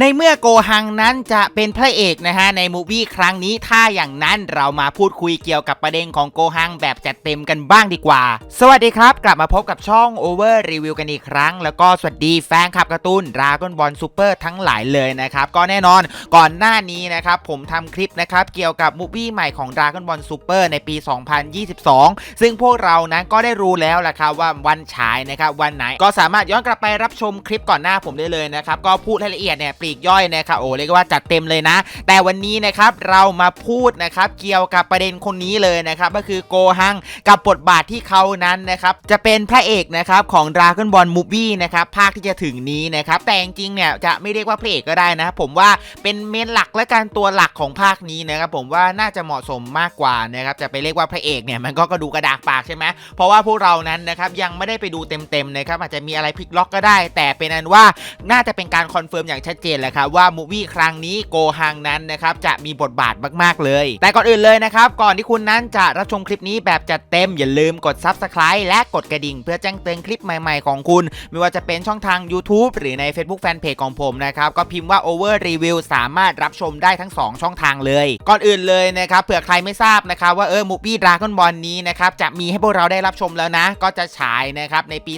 ในเมื่อโกฮังนั้นจะเป็นพระเอกนะฮะในมูวี่ครั้งนี้ถ้าอย่างนั้นเรามาพูดคุยเกี่ยวกับประเด็นของโกฮังแบบจัดเต็มกันบ้างดีกว่า สวัสดีครับ กลับมาพบกับช่อง Over Review กันอีกครั้ง แล้วก็สวัสดีแฟนคลับการ์ตูน Dragon Ball Super ทั้งหลายเลยนะครับ ก็แน่นอนก่อนหน้านี้นะครับ ผมทำคลิปนะครับ เกี่ยวกับมูวี่ใหม่ของ Dragon Ball Super ในปี 2022 ซึ่งพวกเรานั้นก็ได้รู้แล้วแหะครับว่าวันฉายนะครับวันไหนก็สามารถย้อนกลับไปรับชมคลิปก่อนหน้าผมได้เลยนะครับก็พูดรายละเอียดเนี่ยลีกย่อยนะครับโอ้เรียกว่าจัดเต็มเลยนะ แต่วันนี้นะครับเรามาพูดนะครับเกี่ยวกับประเด็นคนนี้เลยนะครับก็คือโกฮังกับบทบาทที่เขานั้นนะครับจะเป็นพระเอกนะครับของ Dragon Ball Movie นะครับภาคที่จะถึงนี้นะครับแต่จริงเนี่ยจะไม่เรียกว่าพระเอกก็ได้นะผมว่าเป็นเมนหลักและการตัวหลักของภาคนี้นะครับผมว่าน่าจะเหมาะสมมากกว่านะครับจะไปเรียกว่าพระเอกเนี่ยมันก็กระดูกระดากปากใช่ไหมเพราะว่าพวกเรานั้นนะครับยังไม่ได้ไปดูเต็มๆนะครับอาจจะมีอะไรพลิกล็อกก็ได้ แต่เป็นอันว่าน่าจะเป็นการคอนเฟิร์มอย่างชัดเจนแหละครับว่ามูวี่ครั้งนี้โกฮังนั้นนะครับจะมีบทบาทมากๆเลย แต่ก่อนอื่นเลยนะครับ ก่อนที่คุณนั้นจะรับชมคลิปนี้แบบจัดเต็มอย่าลืมกด Subscribe และกดกระดิ่ง เพื่อแจ้งเตือนคลิปใหม่ๆของคุณ ไม่ว่าจะเป็นช่องทาง YouTube หรือใน Facebook Fanpage ของผมนะครับ ก็พิมพ์ว่า Over Review สามารถรับชมได้ทั้ง 2 ช่องทางเลย ก่อนอื่นเลยนะครับเผื่อใครไม่ทราบนะครับว่าเออมูฟี่ดราก้อนบอลนี้นะครับจะมีให้พวกเราได้รับชมแล้วนะ ก็จะฉายนะครับในปี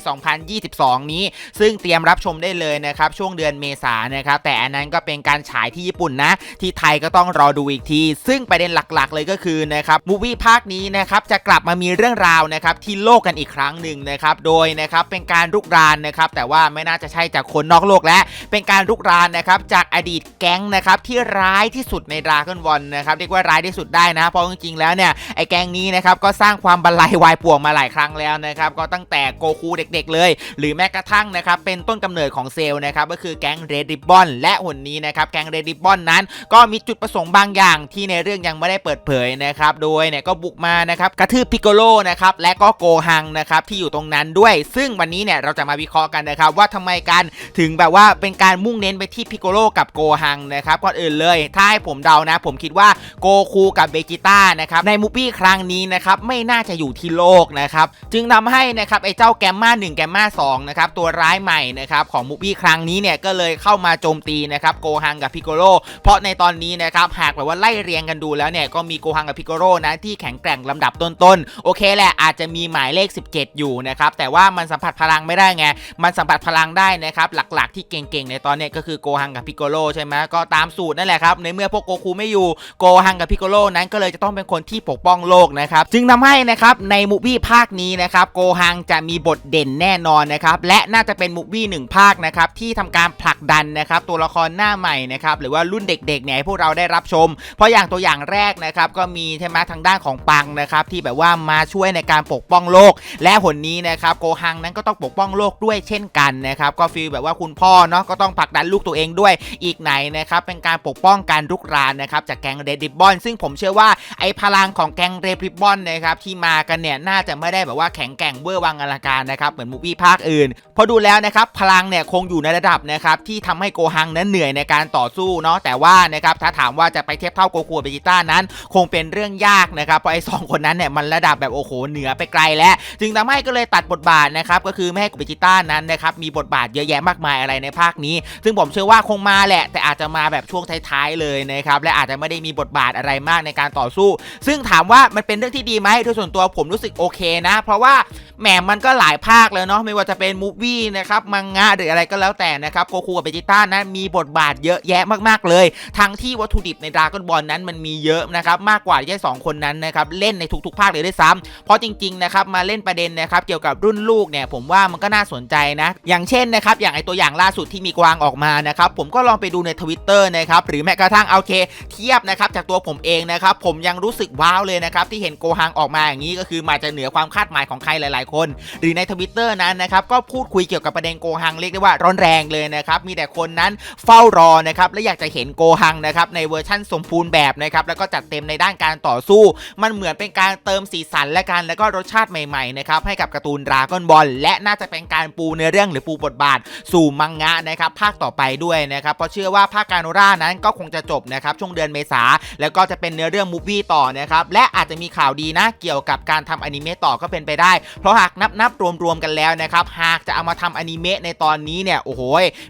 2022 นี้ ซึ่งเตรียมรับชมได้เลยนะครับช่วงเดือนเมษานะครับแต่อันนั้นก็เป็นการฉายที่ญี่ปุ่นนะ ที่ไทยก็ต้องรอดูอีกที ซึ่งประเด็นหลักๆ เลยก็คือนะครับมูวี่ภาคนี้นะครับจะกลับมามีเรื่องราวนะครับที่โลกกันอีกครั้งหนึ่งนะครับโดยนะครับเป็นการรุกรานนะครับแต่ว่าไม่น่าจะใช่จากคนนอกโลกและเป็นการรุกรานนะครับจากอดีตแก๊งนะครับที่ร้ายที่สุดในดราก้อนบอลนะครับเรียกว่าร้ายที่สุดได้นะเพราะจริงๆแล้วเนี่ยไอ้แก๊งนี้นะครับก็สร้างความบันไลวายป่วงมาหลายครั้งแล้วนะครับก็ตั้งแต่โกคูเด็กๆเลย หรือแม้กระทั่งนะครับเป็นต้นกำเนิดของเซลล์นะครับก็คือแก๊งเรดริบบอนและหุนนี้นะครับแกงเรดิบบอนนั้น ก็มีจุดประสงค์บางอย่างที่ในเรื่องยังไม่ได้เปิดเผยนะครับโดยเนี่ยก็บุกมานะครับกระทืบพิกโกโลนะครับและก็โกฮังนะครับที่อยู่ตรงนั้นด้วย ซึ่งวันนี้เนี่ยเราจะมาวิเคราะห์กันนะครับว่าทำไมกันถึงแบบว่าเป็นการมุ่งเน้นไปที่พิกโกโลกับโกฮังนะครับก่อนอื่นเลย ถ้าให้ผมเดานะ ผมคิดว่าโกคูกับเบจิต้านะครับในมูฟี่ครั้งนี้นะครับไม่น่าจะอยู่ที่โลกนะครับจึงทำให้นะครับไอ้เจ้าแกมมา1แกมมา2นะครับตัวร้ายใหม่นะครับของมูฟี่ครั้งนี้เนี่ยก็เลยเข้ามาโจมตีนะครับโกฮังกับพิกโกโลเพราะในตอนนี้นะครับหากแบบว่าไล่เรียงกันดูแล้วเนี่ยก็มีโกฮังกับพิกโกโลนะที่แข็งแกร่งลำดับต้นๆโอเคแหละอาจจะมีหมายเลข 17 อยู่นะครับแต่ว่ามันสัมผัสพลังไม่ได้ไงมันสัมผัสพลังได้นะครับหลักๆที่เก่งๆในตอนนี้ก็คือโกฮังกับพิกโกโลใช่ไหมก็ตามสูตรนั่นแหละครับในเมื่อพวกโกคูไม่อยู่โกฮังกับพิกโกโลนั้นก็เลยจะต้องเป็นคนที่ปกป้องโลกนะครับจึงทำให้นะครับในมูวี่ภาคนี้นะครับโกฮังจะมีบทเด่นแน่นอนนะครับและน่าจะเป็นมูวี่หนึ่งภาคนะครับที่ทำการผลักดันนะครับตัวละครหน้าใหม่นะครับหรือว่ารุ่นเด็กๆเนี่ยให้พวกเราได้รับชม เพราะอย่างตัวอย่างแรกนะครับก็มีใช่ไหมทางด้านของปังนะครับที่แบบว่ามาช่วยในการปกป้องโลก และหนนี้นะครับโกฮังนั้นก็ต้องปกป้องโลกด้วยเช่นกันนะครับก็ฟีลแบบว่าคุณพ่อเนาะก็ต้องผลักดันลูกตัวเองด้วยอีกไหนนะครับเป็นการปกป้องการรุกรานนะครับจากแกงเรดริบบอน ซึ่งผมเชื่อว่าไอ้พลังของแกงเรดริบบอนนะครับที่มากันเนี่ยน่าจะไม่ได้แบบว่าแข็งแกร่งเวอร์วังอลังการนะครับเหมือนมูฟี่ภาคอื่นพราะดูแล้วนะครับพลังเนี่ยคงอยู่ในระดับนะครับที่ทำให้โกฮังนั้นเหนื่อยในการต่อสู้เนาะแต่ว่านะครับถ้าถามว่าจะไปเทียบเท่าโกคูเบจิต้านั้น คงเป็นเรื่องยากนะครับเพราะไอ้สองคนนั้นเนี่ยมันระดับแบบโอ้โหเหนือไปไกลแล้ว จึงทำให้ก็เลยตัดบทบาทนะครับก็คือไม่ให้เบจิต้านั้นนะครับมีบทบาทเยอะแยะมากมายอะไรในภาคนี้ ซึ่งผมเชื่อว่าคงมาแหละ แต่อาจจะมาแบบช่วงท้ายๆเลยนะครับและอาจจะไม่ได้มีบทบาทอะไรมากในการต่อสู้ ซึ่งถามว่ามันเป็นเรื่องที่ดีไหมโดยส่วนตัวผมรู้สึกโอเคนะ เพราะว่าแหมมันก็หลายภาคเลยเนาะไม่ว่าจะเป็นมูฟวี่นะครับมังงะหรืออะไรก็แล้วแต่นะครับโกคูกับเบจิต้านั้นมีบทบาทเยอะแยะมากๆเลย ทั้งที่วัตถุดิบในดราก้อนบอลนั้นมันมีเยอะนะครับมากกว่าที่สองคนนั้นนะครับเล่นในทุกๆภาคเลยด้วยซ้ำเพราะจริงๆนะครับมาเล่นประเด็นนะครับเกี่ยวกับรุ่นลูกเนี่ยผมว่ามันก็น่าสนใจนะ อย่างเช่นนะครับอย่างไอตัวอย่างล่าสุดที่มีกวางออกมานะครับผมก็ลองไปดูในทวิตเตอร์นะครับหรือแม้กระทั่งเอาเค เทียบนะครับจากตัวผมเองนะครับผมยังรู้สึกว้าวเลยนะครับที่เห็นโกฮังออกมาอย่างนี้ก็คือมาจะเหนือความคาดหมายของใครหลาย ๆ คน หรือในทวิตเตอร์นั้นนะครับก็พูดคุยเกี่ยวกับประเด็นโกฮังเรียกได้ว่าร้อนแรงเลยนะครับมีแต่คนนั้นเฝ้ารอนะครับและอยากจะเห็นโกฮังนะครับในเวอร์ชั่นสมบูรณ์แบบนะครับแล้วก็จัดเต็มในด้านการต่อสู้ มันเหมือนเป็นการเติมสีสันและกันแล้วก็รสชาติใหม่ๆนะครับให้กับการ์ตูนดราก้อนบอลและน่าจะเป็นการปูเนื้อเรื่องหรือปูบทบาท สู่มังงะนะครับภาคต่อไปด้วยนะครับเพราะเชื่อว่าภาคการโนรานั้นก็คงจะจบนะครับช่วงเดือนเมษาแล้วก็จะเป็นเนื้อเรื่องมูฟวี่ต่อนะครับและอาจจะมีข่าวดีนะเกี่ยวกับการทำอนิเมะต่อก็เป็นไปได้ เพราะหากนับนับรวมๆกันแล้วนะครับหากจะเอามาทำอนิเมะในตอนนี้เนี่ยโอ้โห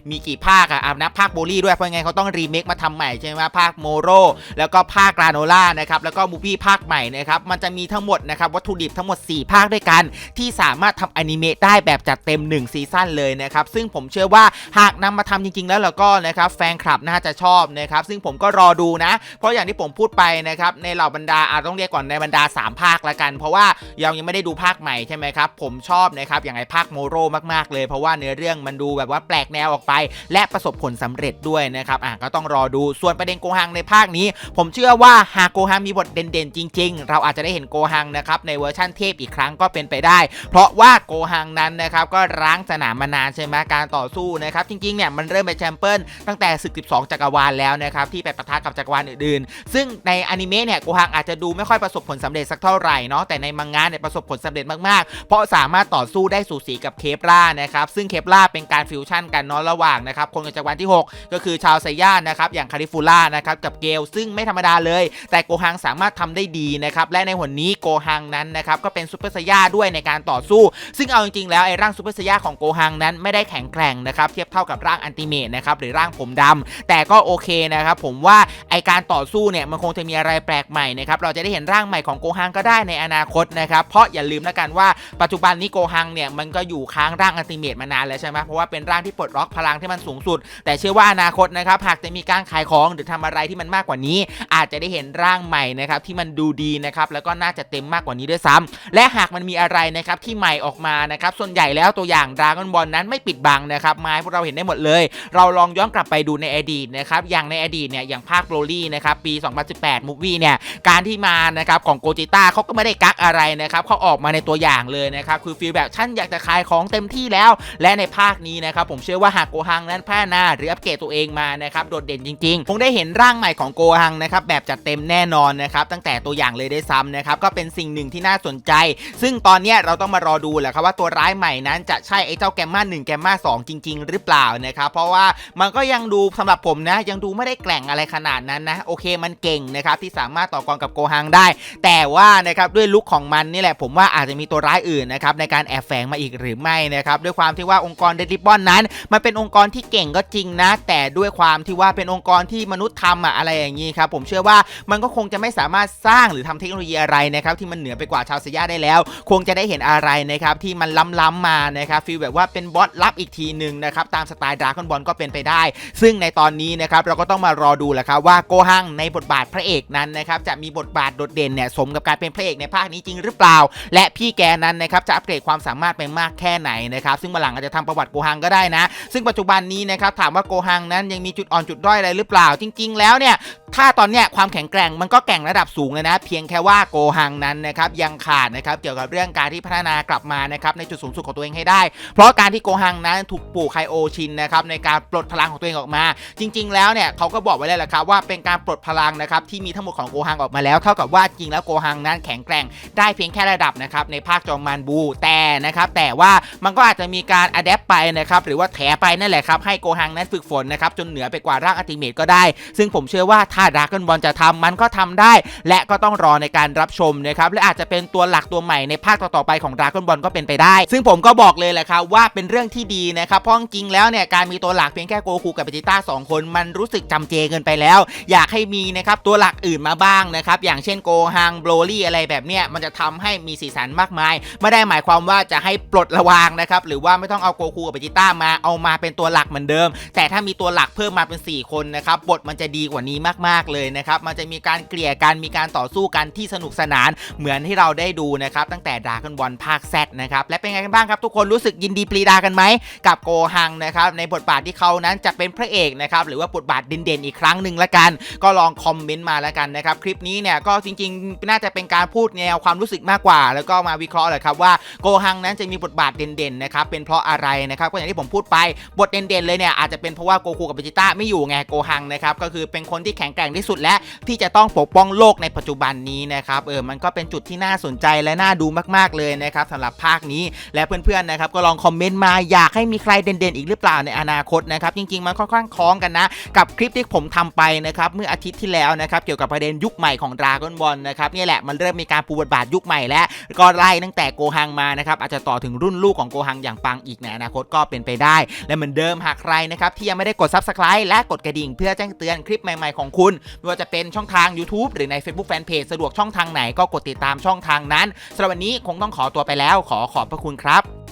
มีกี่ภาคอะอะนะครับนะภาคโบลี่ด้วยเพราะไงเขาต้องรีเมคมาทำใหม่ใช่ไหมภาคโมโรแล้วก็ภาคกราโนล่านะครับแล้วก็มูฟี่ภาคใหม่นะครับมันจะมีทั้งหมดนะครับวัตถุดิบทั้งหมด 4 ภาคด้วยกัน ที่สามารถทำอนิเมะได้แบบจัดเต็ม 1 ซีซั่นเลยนะครับซึ่งผมเชื่อว่าหากนำมาทำจริง ๆ แล้วเราก็นะครับแฟนคลับน่าจะชอบนะครับซึ่งผมก็รอดูนะ เพราะอย่างที่ผมพูดไปนะครับในเหล่าบรรดาอาต้องเรียกก่อนในบรรดา 3 ภาคละกัน เพราะว่ายังยังไม่ได้ดูภาคใหม่ใช่ไหมครับผมชอบนะครับอย่างไอภาคโมโรมากๆเลย เพราะว่าเนื้อเรื่องมันดูแบบว่าแปลกแนวออกไป และประสบผลสำเร็จด้วยนะครับอะก็ต้องรอดูส่วนประเด็นโกฮังในภาคนี้ ผมเชื่อว่าหากโกฮังมีบทเด่นๆ จริง ๆ เราอาจจะได้เห็นโกฮังนะครับในเวอร์ชั่นเทพอีกครั้งก็เป็นไปได้ เพราะว่าโกฮังนั้นนะครับก็ร้างสนามมานานใช่ไหมการต่อสู้นะครับจริงๆเนี่ยมันเริ่มเป็นแชมเปี้ยนตั้งแต่ศึก 12 จักรวาลแล้วนะครับที่ไปปะทะกับจักรวาลอื่นๆ ซึ่งในอนิเมะเนี่ยโกฮังอาจจะดูไม่ค่อยประสบผลสำเร็จสักเท่าไหร่เนาะแต่ในมังงะเนี่ยประสบผลสำเร็จมากๆ เพราะสามารถต่อสู้ได้สูสีกับเคปล่านะครับซึ่งเคปล่าเป็นการฟิวชั่นกันเนาะระหว่างนะครับคนกับจักรวาลที่ 6 ก็คือชาวไซย่านะครับอย่างคาริฟูล่านะครับกับเกลซึ่งไม่ธรรมดาเลย แต่โกฮังสามารถทำได้ดีนะครับและในหนนี้โกฮังนั้นนะครับก็เป็นซูเปอร์ไซย่าด้วยในการต่อสู้ ซึ่งเอาจริงๆแล้วไอ้ร่างซูเปอร์ไซย่าของโกฮังนั้นไม่ได้แข็งแกร่งนะครับเทียบเท่ากับร่างอันติเมตนะครับหรือร่างผมดำแต่ก็โอเคนะครับผมว่าไอการต่อสู้เนี่ยมันคงจะมีอะไรแปลกใหม่นะครับเราจะได้เห็นร่างใหม่ของโกฮังก็ได้ในอนาคตนะครับเพราะอย่าลืมนะกันว่าปัจจุบันนี้โกฮังเนี่ยมันก็อยู่ค้างร่างอันติเมตมานานแล้วใช่ไหมเพราะว่าเป็นร่างที่ปลดล็อกพลังที่มันสูงสุดแต่เชื่อว่าอนาคตนะครับหากจะมีการขายของหรือทำอะไรที่มันมากกว่านี้ อาจจะได้เห็นร่างใหม่นะครับที่มันดูดีนะครับแล้วก็น่าจะเต็มมากกว่านี้ด้วยซ้ำและหากมันมีอะไรนะครับที่ใหม่ออกมานะครับส่วนใหญ่แล้วตัวอย่างดราก้อนบอลนั้นไม่ปิดบังนะครับมาให้พวกเราเห็นได้หมดเลย เราลองย้อนกลับไปดูในอดีตนะครับอย่างในอดีตเนี่ยอย่างภาคโรลี่นะครับปี 2018มูฟวี่เนี่ยการที่มานะครับของโกจิต้าเขาก็ไม่ได้กักอะไรนะครับเขาออกมาในตัวอย่างเลยนะครับคือฟีลแบบฉันอยากจะขายของเต็มที่แล้ว และในภาคนี้นะครับผมเชื่อว่าหากโกฮังนั้นพัฒนาหรืออัปเกรดตัวเองมานะครับโดดเด่นจริงๆ คงได้เห็นร่างใหม่ของโกฮังนะครับแบบจัดเต็มแน่นอนนะครับตั้งแต่ตัวอย่างเลยได้ซ้ำนะครับก็เป็นสิ่งหนึ่งที่น่าสนใจ ซึ่งตอนนี้เราต้องมารอดูแหละครับว่าตัวร้ายใหม่นั้นจะใช่ไอ้เจ้าแกมมา1แกมมา2จริง ๆ หรือเปล่านะครับเพราะว่ามันก็ยังดูสำหรับผมนะ ยังดูไม่ได้แกร่งอะไรขนาดนั้นนะโอเคมันเก่งนะครับที่สามารถต่อกรกับโกฮังได้ แต่ว่านะครับด้วยลุคของมันนี่แหละผมว่าอาจจะมีตัวร้ายอื่นนะครับในการแอบแฝงมาอีกหรือไม่นะครับด้วยความที่ว่าองค์กรเดลิบอนนั้น มันเป็นองค์กรที่เก่งก็จจริงนะ แต่ด้วยความที่ว่าเป็นองค์กรที่มนุษย์ทำอะอะไรอย่างนี้ครับผมเชื่อว่ามันก็คงจะไม่สามารถสร้างหรือทำเทคโนโลยีอะไรนะครับที่มันเหนือไปกว่าชาวสยาได้แล้ว คงจะได้เห็นอะไรนะครับที่มันล้ำๆมานะครับฟีลแบบว่าเป็นบอสลับอีกทีหนึ่งนะครับตามสไตล์ดราก้อนบอลก็เป็นไปได้ ซึ่งในตอนนี้นะครับเราก็ต้องมารอดูแหละครับว่าโกฮังในบทบาทพระเอกนั้นนะครับจะมีบทบาทโดดเด่นเนี่ยสมกับการเป็นพระเอกในภาคนี้จริงหรือเปล่า และพี่แกนั้นนะครับจะอัปเกรดความสามารถไปมากแค่ไหนนะครับซึ่งมาหลังอาจจะทำประวัติโกฮังก็ได้นะ ซึ่งปัจจุบันนี้นะครับถามว่าโกฮังนั้นยังมีจุดอ่อนจุดด้อยอะไรหรือเปล่า จริง ๆ แล้วเนี่ยถ้าตอนเนี้ยความแข็งแกร่งมันก็แกร่งระดับสูงเลยนะ เพียงแค่ว่าโกฮังนั้นนะครับยังขาดนะครับเกี่ยวกับเรื่องการที่พัฒนากลับมานะครับในจุดสูงสุดของตัวเองให้ได้ เพราะการที่โกฮังนั้นถูกปู่ไคโอชินนะครับในการปลดพลังของตัวเองออกมา จริง ๆ แล้วเนี่ยเขาก็บอกไว้เลยแหละครับว่าเป็นการปลดพลังนะครับที่มีทั้งหมดของโกฮังออกมาแล้วเท่ากับว่าจริงแล้วโกฮังนั้นแข็งแกร่งได้เพียงแค่ระดับนะครับในภาคจอมมานบูแต่นะครับแต่ว่ามันก็อาจจะมีการอัดแอปไปนะครับหรือว่าแถไปนั่นแหละครับให้โกฮังนั้นฝึกฝนนะครับจนเหนือไปกว่าร่างอัติเมตก็ได้ ซึ่งผมเชื่อว่าถ้าดรากอนบอลจะทำมันก็ทำได้ และก็ต้องรอในการรับชมนะครับและอาจจะเป็นตัวหลักตัวใหม่ในภาคต่อๆไปของดรากอนบอลก็เป็นไปได้ ซึ่งผมก็บอกเลยแหละครับว่าเป็นเรื่องที่ดีนะครับเพราะจริงแล้วเนี่ยการมีตัวหลักเพียงแค่โกคูกับเบจิต้าสองคนมันรู้สึกจำเจเกินไปแล้ว อยากให้มีนะครับตัวหลักอื่นมาบ้างนะครับอย่างเช่นโกฮังโบรลี่อะไรแบบเนี้ยมันจะทำให้มีสีสันมากมาย ไม่ได้หมายความว่าจะให้ปลดระวางนะครับหรือว่าไม่ต้องเอาโกคูกับเบจิต้ามาเอามาเป็นตัวหลักเหมือนเดิมแต่ถ้ามีตัวหลักเพิ่มมาเป็น 4 คนนะครับบทมันจะดีกว่านี้มากๆเลยนะครับมันจะมีการเกลี่ยกันมีการต่อสู้กันที่สนุกสนานเหมือนที่เราได้ดูนะครับตั้งแต่ดราก้อนบอลภาคแซดนะครับและเป็นไงกันบ้างครับทุกคนรู้สึกยินดีปรีดากันไหมกับโกฮังนะครับในบทบาทที่เขานั้นจะเป็นพระเอกนะครับหรือว่าบทบาทเด่นๆอีกครั้งหนึ่งละกัน ก็ลองคอมเมนต์มาล้วกันนะครับคลิปนี้เนี่ยก็จริงๆ น่าจะเป็นการพูดแนวความรู้สึกมากกว่า แล้วก็มาวิเคราะห์เลยครับว่าโกฮังนั้นจะมีบทบาทเด่นๆนะครับเป็นเพราะอะไรนะครับก็อย่างที่ผมพูดไปบทเด่นๆเลยเนี่ยอาจจะเป็นเพราะว่าโกคูกับเบจิต้าไม่อยู่ไงโกฮังนะครับก็คือเป็นคนที่แข็งแกร่งที่สุดและที่จะต้องปกป้องโลกในปัจจุบันนี้นะครับเออมันก็เป็นจุดที่น่าสนใจและน่าดูมากๆเลยนะครับสำหรับภาคนี้และเพื่อนๆนะครับก็ลองคอมเมนต์มาอยากให้มีใครเด่นๆ อีกหรือเปล่าในอนาคตนะครับจริงๆมันค่อนข้างคล้องกันนะ กับคลิปที่ผมทำไปนะครับเมื่ออาทิตย์ที่แล้วนะครับเกี่ยวกับประเด็นยุคใหม่ของดราก้อนบอลนะครับนี่แหละมันเริ่มมีการปูบทบาทยุคใหม่แล้วก็ไล่ตั้งแต่โกฮังมานะครับอาจจะต่อถึงรุ่นลูกของโกฮังอย่างปังอีกในอนาคตก็เป็นไปได้ และเหมือนเดิมหากใครนะครับนะครับที่ยังไม่ได้กด Subscribe และกดกระดิ่งเพื่อแจ้งเตือนคลิปใหม่ๆของคุณไม่ว่าจะเป็นช่องทาง YouTube หรือใน Facebook Fanpage สะดวกช่องทางไหนก็กดติดตามช่องทางนั้นสำหรับวันนี้คงต้องขอตัวไปแล้ว ขอขอบพระคุณครับ